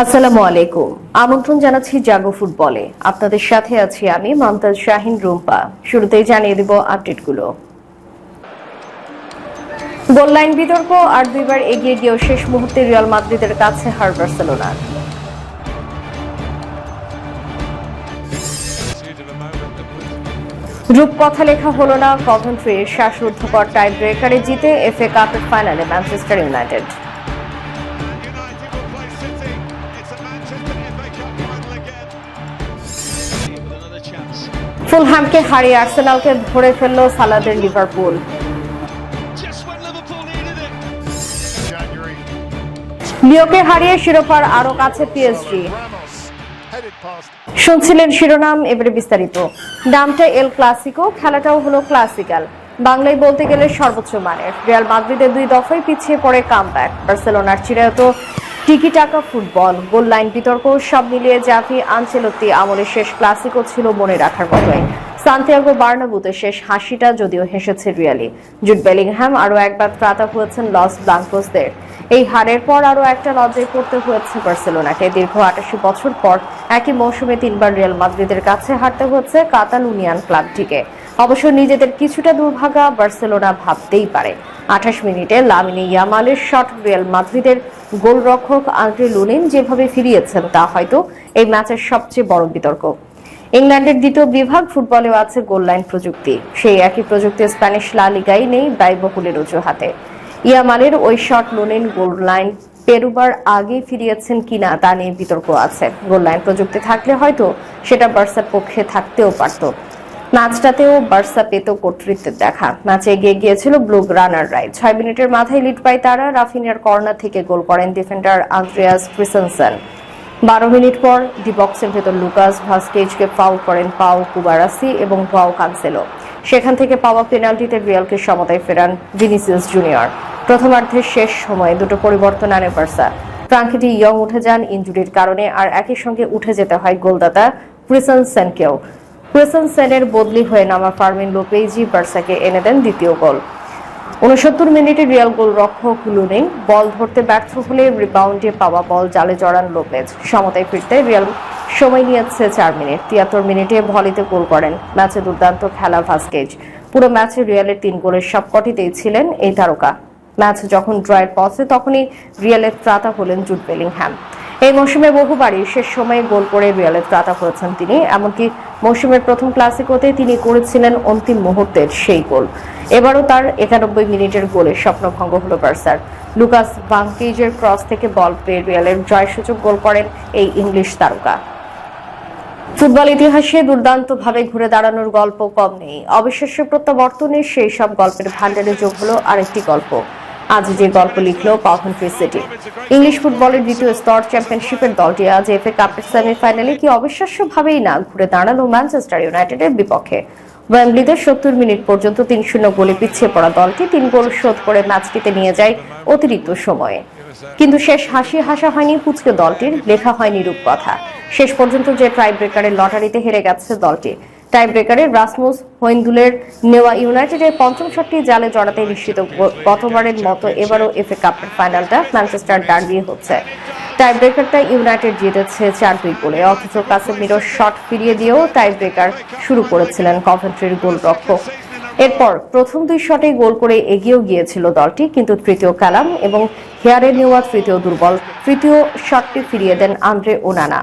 আসসালামু আলাইকুম। আমন্ত্রণ জানাচ্ছি জাগো ফুটবলে। আপনাদের সাথে আছি আমি মমতাজ শাহিন রুম্পা। শুরুতেই জানিয়ে দিব আপডেটগুলো। গোল লাইন বিতর্ক, আর দুইবার এগিয়ে গিয়েও শেষ মুহূর্তে রিয়াল মাদ্রিদের কাছে হার বার্সেলোনা। রূপকথা লেখা হলো না, কভেন্ট্রির শ্বাসরুদ্ধকর টাই ব্রেকারে জিতে এফএ কাপের ফাইনালে ম্যানচেস্টার ইউনাইটেড। ফুলহ্যামকে হারিয়ে আর্সেনালকে ধরে ফেলল সালাদের লিভারপুল। লিওকে হারিয়ে শিরোপার আরও কাছে পিএসজি শুনছিলেন শিরোনাম, এবারে বিস্তারিত। নামটা এল ক্লাসিকো, খেলাটাও হলো ক্লাসিক্যাল। বাংলায় বলতে গেলে সর্বোচ্চ মানের। রিয়াল মাদ্রিদের দুই দফায় পিছিয়ে পড়ে কামব্যাক। বার্সেলোনার চিরায়ত টিকি টাকা ফুটবল গোল লাইন বিতর্ক, সব মিলিয়ে জাফি আনচেলত্তি আমলের শেষ ক্লাসিকো ছিল মনে রাখার মতোই। সান্তিয়াগো বার্নাবুতে শেষ হাসিটা যদিও হেসেছে রিয়ালি। জুট বেলিংহ্যাম আরও একবার ত্রাতা হয়েছেন লস ব্লাঙ্কোসদের। এই হারের পর আরও একটা লজ্জায় পড়তে হয়েছে বার্সেলোনাকে। দীর্ঘ আটাশি বছর পর একই মৌসুমে তিনবার রিয়াল মাদ্রিদের কাছে হারতে হচ্ছে কাতালুনিয়ান ক্লাবটিকে। অবশ্য নিজেদের কিছুটা দুর্ভাগা বার্সেলোনা ভাবতেই পারে। আঠাশ মিনিটে লামিনী ইয়ামালের শট রিয়াল মাদ্রিদের গোলরক্ষক আন্দ্রে লুনিন যেভাবে ফিরিয়েছেন, তা হয়তো এই ম্যাচের সবচেয়ে বড় বিতর্ক। ইংল্যান্ডের দ্বিতীয় বিভাগ ফুটবলেও আছে গোল লাইন প্রযুক্তি। সেই একই প্রযুক্তি স্প্যানিশ লা লিগাই নেই ব্যয়বহুলের অজুহাতে। ইয়ামালের ওই শট লোনেন গোল লাইন পেরুবার আগে ফিরিয়েছেন কিনা তা নিয়ে বিতর্ক আছে। গোল লাইন প্রযুক্তি থাকলে হয়তো সেটা বার্সার পক্ষে থাকতেও পারত। ম্যাচটাতেও বার্সা পেত কর্তৃত্বের দেখা। ম্যাচে এগিয়ে গিয়েছিল ব্লু রানার রাই ছয় মিনিটের মাথায় লিড পায় তারা। রাফিনিয়ার কর্নার থেকে গোল করেন ডিফেন্ডার আন্দ্রেয়াস ক্রিসেনসন। বারো মিনিট পর ডি বক্সের ভেতর লুকাস ভাস্কেজকে ফাউল করেন পাও কুবারাসি এবং ভাও কানসেলো। সেখান থেকে পাওয়া পেনাল্টিতে রিয়ালকে সমতায় ফেরান ভিনিসিয়াস জুনিয়র। প্রথমার্ধের শেষ সময়ে দুটো পরিবর্তন আনে বার্সা। ফ্রাঙ্কিটি ইয়ং উঠে যান ইঞ্জুরির কারণে, আর একই সঙ্গে উঠে যেতে হয় গোলদাতা ক্রিসেনসেনকেও। ক্রিসেনসেনের বদলি হয়ে নামা ফার্মিন লোপেজি বার্সাকে এনে দেন দ্বিতীয় গোল। উনসত্তর মিনিটে রিয়াল গোল রক্ষক লুনিং বল ধরতে ব্যর্থ হলে রিবাউন্ডে পাওয়া বল জালে জড়ান লোপেজ। সমতায় ফিরতে রিয়াল সময় নিয়েছে চার মিনিট। তিয়াত্তর মিনিটে ভলিতে গোল করেন। ম্যাচে দুর্দান্ত খেলা ভাস্কেজ। পুরো ম্যাচে রিয়ালের তিন গোলের সবকটিতেই ছিলেন এই তারকা। ম্যাচ যখন ড্রয়ের পথে, তখনই রিয়ালের ত্রাতা হলেন জুট বেলিংহ্যাম এই মৌসুমে বহুবারই শেষ সময়ে গোল করে রিয়ালের ত্রাতা হয়েছেন তিনি, এমনকি মৌসুমের প্রথম ক্লাসিকোতে তিনি করেছিলেন অন্তিম মুহূর্তের সেই গোল। এবারও তার একানব্বই মিনিটের গোলে স্বপ্নভঙ্গ হল বার্সার। লুকাস বাংকেজের ক্রস থেকে বল পেয়ে রিয়ালের জয়সূচক গোল করেন এই ইংলিশ তারকা। ফুটবল ইতিহাসে দুর্দান্তভাবে ঘুরে দাঁড়ানোর গল্প কম নেই। অবিশ্বাস্য প্রত্যাবর্তনে সেই সব গল্পের ভান্ডারে যোগ হলো আরেকটি গল্প। আজ যে গল্প লিখল কভেন্ট্রি সিটি। ইংলিশ ফুটবলের দ্বিতীয় স্তর চ্যাম্পিয়নশিপের দলটি আজ এফএ কাপের সেমিফাইনালে কি অবিশ্বাস্যভাবেই না ঘুরে দাঁড়াল ম্যানচেস্টার ইউনাইটেডের বিপক্ষে। ওয়েম্বলিতে সত্তর মিনিট পর্যন্ত তিন শূন্য গোলে পিছিয়ে পড়া দলটি তিন গোল শোধ করে ম্যাচটিতে নিয়ে যায় অতিরিক্ত সময়ে। কিন্তু শেষ হাসি হাসা হয়নি পুচকে দলটির, লেখা হয়নি রূপকথা। শেষ পর্যন্ত যে ট্রাই ব্রেকারের লটারিতে হেরে গেছে দলটি টাই ব্রেকারে রাসমুস হৈন্দুলের নেওয়া ইউনাইটেডের পঞ্চম শটটি জালে জড়াতে নিশ্চিত। গতবারের মতো এবারও এফএ কাপের ফাইনালটা ম্যানচেস্টার ডার্বি হচ্ছে। টাই ব্রেকারটা ইউনাইটেড জিতেছে চার দুই গোলে, অথচ কাসেমিরোর শট ফিরিয়ে দিয়েও টাই ব্রেকার শুরু করেছিলেন কভেন্ট্রির গোল গোলরক্ষক। এরপর প্রথম দুই শটে গোল করে এগিয়েও গিয়েছিল দলটি, কিন্তু তৃতীয় কালাম এবং হেয়ারে নেওয়া তৃতীয় দুর্বল, তৃতীয় শটটি ফিরিয়ে দেন আন্দ্রে ওনানা।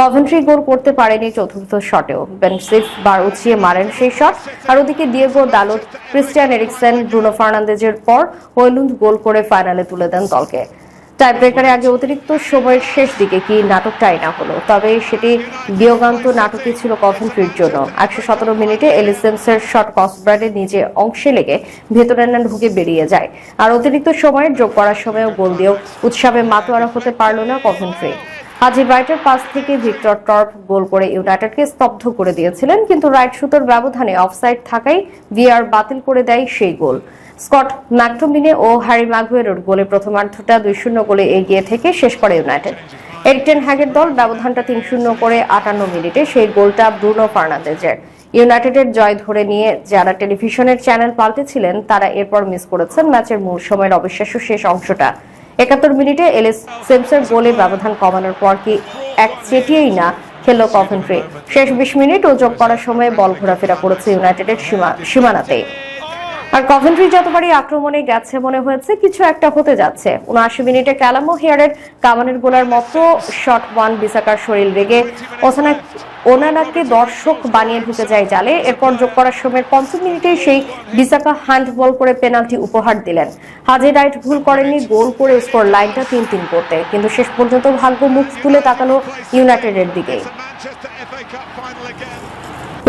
কভেন্ট্রি গোল করতে পারেনি চতুর্থ শটেও। বেনসিফ বার উঁচিয়ে মারেন সেই শট। আর ওদিকে Diego Dalot Christian Eriksen Bruno ফার্নান্দেজের পর হইলুন্দ গোল করে ফাইনালে তুলে দেন দলকে। টাই ব্রেকারে আগে অতিরিক্ত সময়ের শেষ দিকে কি নাটকটাই না হলো, তবে সেটি বিয়োগান্ত নাটকই ছিল কভেন্ট্রির জন্য। একশো সতেরো মিনিটে এলিসেন্সের শট কসব্রাডের নিজে অংশে লেগে ভেতরে না ঢুকে বেরিয়ে যায়। আর অতিরিক্ত সময়ের যোগ করার সময়ও গোল দিয়েও উৎসবে মাতোয়ারা হতে পারল না কভেন্ট্রি হাজির রাইটের পাস থেকে ভিক্টর টর্প গোল করে ইউনাইটেডকে স্তব্ধ করে দিয়েছিলেন, কিন্তু রাইট সুতোর ব্যবধানে অফসাইড থাকায় ভিআর বাতিল করে দেয় সেই গোল। স্কট ম্যাকটমিনে ও হ্যারি ম্যাগুয়েরোর গোলে প্রথমার্ধটা দুই শূন্য গোলে এগিয়ে থেকে শেষ করে ইউনাইটেড। এরিকটেন হ্যাগের দল ব্যবধানটা তিন শূন্য করে আটান্ন মিনিটে সেই গোলটা ব্রুনো ফার্নান্দেজের। ইউনাইটেডের জয় ধরে নিয়ে যারা টেলিভিশনের চ্যানেল পাল্টেছিলেন, তারা এরপর মিস করেছেন ম্যাচের মূল সময়ের অবিশ্বাস্য শেষ অংশটা। একাত্তর মিনিটে এলএস সেমসের গোলে ব্যবধান কমানোর পর কি এক চেটিয়েই না খেলল কভেন্ট্রি? শেষ বিশ মিনিট ও যোগ করার সময় বল ঘোরাফেরা করেছে ইউনাইটেডের সীমা- সীমানাতে আর কভেন্ট্রি যতবারই আক্রমণে গেছে মনে হয়েছে, কিছু একটা হতে যাচ্ছে। উনআশি মিনিটে ক্যালামো হেয়ারের কামানের গোলার মতো শট ওয়ান বিসাকার শরীর রেগে ওসানা ওনানাকে দর্শক বানিয়ে ঢুকে যায় জালে। এরপর যোগ করার সময় পঞ্চম মিনিটে সেই বিসাকা হ্যান্ডবল করে পেনাল্টি উপহার দিলেন। হাজি রাইট ভুল করেননি, গোল করে স্কোর লাইনটা তিন তিন করতে। কিন্তু শেষ পর্যন্ত ভাগ্য মুখ তুলে তাকালো ইউনাইটেডের দিকেই।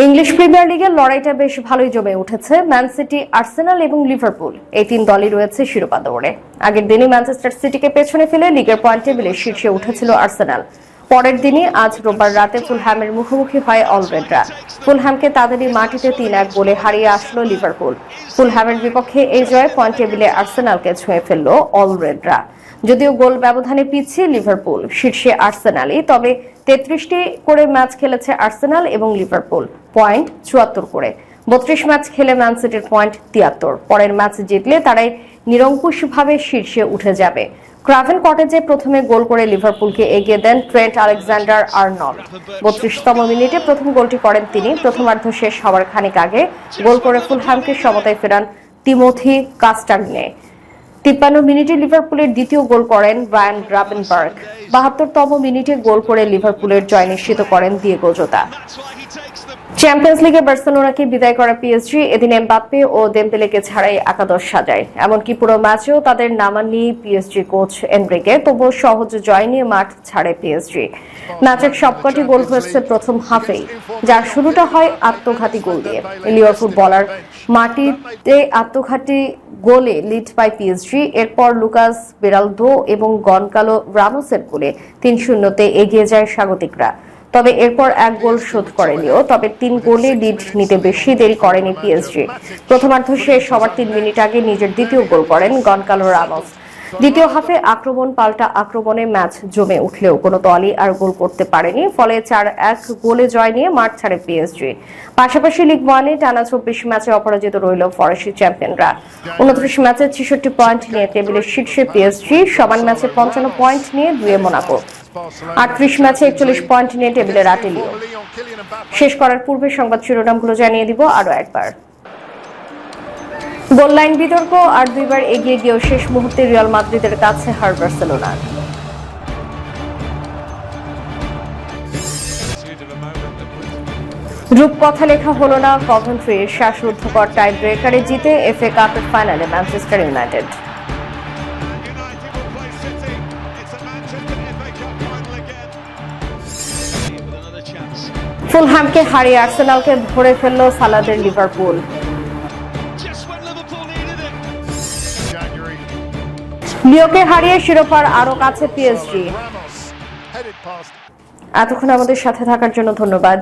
ইংলিশ প্রিমিয়ার লিগের লড়াইটা বেশ ভালোই জমে উঠেছে ম্যান সিটি, আর্সেনাল এবং লিভারপুল। এই তিন দলই রয়েছে শিরোপা দৌড়ে। আগের দিনই ম্যানচেস্টার সিটিকে পেছনে ফেলে লিগের পয়েন্ট টেবিলে শীর্ষে উঠেছিল আর্সেনাল। পরের দিনই আজ রোববার রাতে ফুলহ্যামের মুখোমুখি হয় অলরেডরা ফুলহ্যামকে তাদেরই মাটিতে তিন এক গোলে হারিয়ে আসলো লিভারপুল। ফুলহ্যামের বিপক্ষে এই জয়ে পয়েন্ট টেবিলে আর্সেনালকে ছুঁয়ে ফেলল অলরেডরা যদিও গোল ব্যবধানে পিছিয়ে লিভারপুল শীর্ষে আর্সেনালই, তবে তেত্রিশটি করে ম্যাচ খেলেছে আর্সেনাল এবং লিভারপুল, পয়েন্ট চুয়াত্তর করে। বত্রিশ ম্যাচ খেলে ম্যান সিটির পয়েন্ট তিয়াত্তর। পরের ম্যাচ জিতলে তারাই নিরঙ্কুশভাবে শীর্ষে উঠে যাবে। ক্রাভেন কটেজে প্রথমে গোল করে লিভারপুলকে এগিয়ে দেন ট্রেন্ট আলেকজান্ডার আর্নল্ড। বত্রিশতম মিনিটে প্রথম গোলটি করেন তিনি। প্রথমার্ধ শেষ হওয়ার খানিক আগে গোল করে ফুলহ্যামকে সমতায় ফেরান তিমোথি কাস্টাগনে। তিপ্পান্ন মিনিটে লিভারপুলের দ্বিতীয় গোল করেন ব্রায়ান গ্রাবেনবার্গ বাহাত্তরতম মিনিটে গোল করে লিভারপুলের জয় নিশ্চিত করেন দিয়েগো জোতা। চ্যাম্পিয়ন্স লিগে বার্সেলোনাকে বিদায় করা পিএসজি এদিন এমবাপ্পে ও দেমবেলেকে ছাড়াই একাদশ সাজায়। এমনকি পুরো ম্যাচেও তাদের নামাননি পিএসজি কোচ এনরিকে তবুও সহজ জয় নিয়ে মাঠ ছাড়ে পিএসজি ম্যাচের সবকটি গোল হয়েছে প্রথম হাফেই, যার শুরুটা হয় আত্মঘাতী গোল দিয়ে। লিওর ফুটবলার মাটিতে আত্মঘাতী গোলে লিড পায় পিএসজি এরপর লুকাস বেরালদো এবং গনকালো রামোসের গোলে তিন শূন্যতে এগিয়ে যায় স্বাগতিকরা। তবে এরপর এক গোল শোধ করেনিও। তবে তিন গোলে লিড নিতে বেশি দেরি করেনি পিএসজি প্রথমার্ধ শেষ হওয়ার তিন মিনিট আগে নিজের দ্বিতীয় গোল করেন গনকালো রামোস। দ্বিতীয় হাফে আক্রমণ, পাল্টা আক্রমণে ম্যাচ জমে উঠলেও কোনো দলই আর গোল করতে পারেনি। ফলে চার এক গোলে জয় নিয়ে মাঠ ছাড়ে পিএসজি পাশাপাশি লিগ ওয়ানে টানা চব্বিশ ম্যাচে অপরাজিত রইল ফরাসি চ্যাম্পিয়নরা। উনত্রিশ ম্যাচে ছেষট্টি পয়েন্ট নিয়ে টেবিলের শীর্ষে পিএসজি সমান ম্যাচে পঞ্চান্ন পয়েন্ট নিয়ে দুয়ে মোনাকো আটত্রিশ ম্যাচে একচল্লিশ পয়েন্ট নিয়ে টেবিলের আটেলিও. শেষ করার পূর্বে সংবাদ শিরোনামগুলো জানিয়ে দিব আরও একবার। গোল লাইন বিতর্ক আর দুইবার এগিয়ে গিয়েও শেষ মুহূর্তে রিয়াল মাদ্রিদের কাছে হার বার্সেলোনা। রূপকথা লেখা হলো না কভেন্ট্রির শ্বাসরুদ্ধকর টাই ব্রেকারে জিতে এফএ কাপের ফাইনালে ম্যানচেস্টার ইউনাইটেড ফুলহ্যামকে হারিয়ে আর্সেনালকে ধরে ফেলল সালাদের লিভারপুল. লিওকে হারিয়ে শিরোপার আরও কাছে পিএসজি এতক্ষণ আমাদের সাথে থাকার জন্য ধন্যবাদ